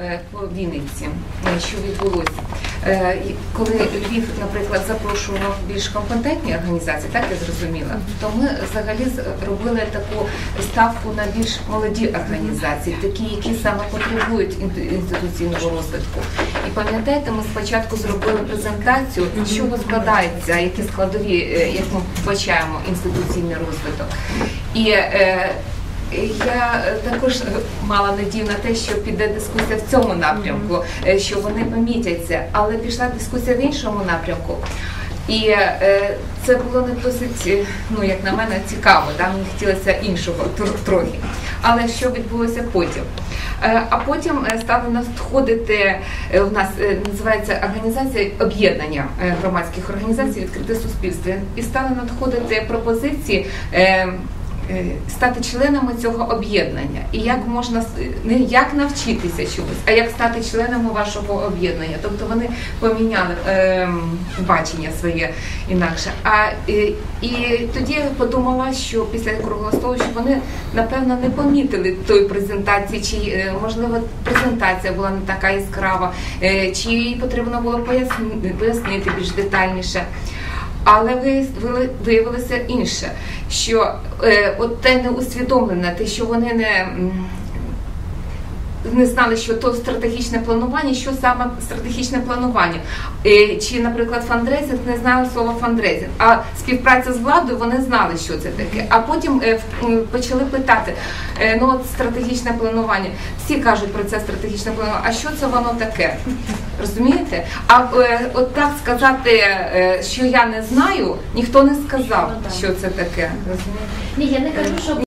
е, по Вінниці, е, що відбулося. Е, Коли Львів, наприклад, запрошував більш компетентні організації, так я зрозуміла, то ми взагалі зробили таку ставку на більш молоді організації, такі, які саме потребують інституційного розвитку. І пам'ятаєте, ми спочатку зробили презентацію, з чого складається, які складові, як ми вбачаємо, інституційний розвиток. І я е, також мала надію на те, що піде дискусія в цьому напрямку, е, що вони помітяться, але пішла дискусія в іншому напрямку. І е, це було не досить, е, ну як на мене, цікаво. Да? Мені хотілося іншого трохи. Але що відбулося потім? Е, А потім е, стали надходити е, у нас е, називається організація об'єднання е, громадських організацій відкрите суспільство. І стали надходити пропозиції. Е, е, Стати членами цього об'єднання, і як можна не як навчитися чогось, а як стати членами вашого об'єднання. Тобто вони поміняли ем, бачення своє інакше. А е, і тоді я подумала, що після круглого столу, що вони напевно не помітили тої презентації, чи е, можливо презентація була не така яскрава, е, чи їй потрібно було пояснити, пояснити більш детальніше. Але виявилося інше, що е, от те не усвідомлене, те, що вони не, не знали, що то стратегічне планування, що саме стратегічне планування. Е, чи, наприклад, фандрейзинг не знали слова фандрейзинг, а співпраця з владою вони знали, що це таке. А потім е, почали питати: е, ну от стратегічне планування. Всі кажуть про це стратегічне планування. А що це воно таке? Розумієте? А от так сказати, що я не знаю, ніхто не сказав, Ну, що це таке. Розумієте? Ні, я не кажу, що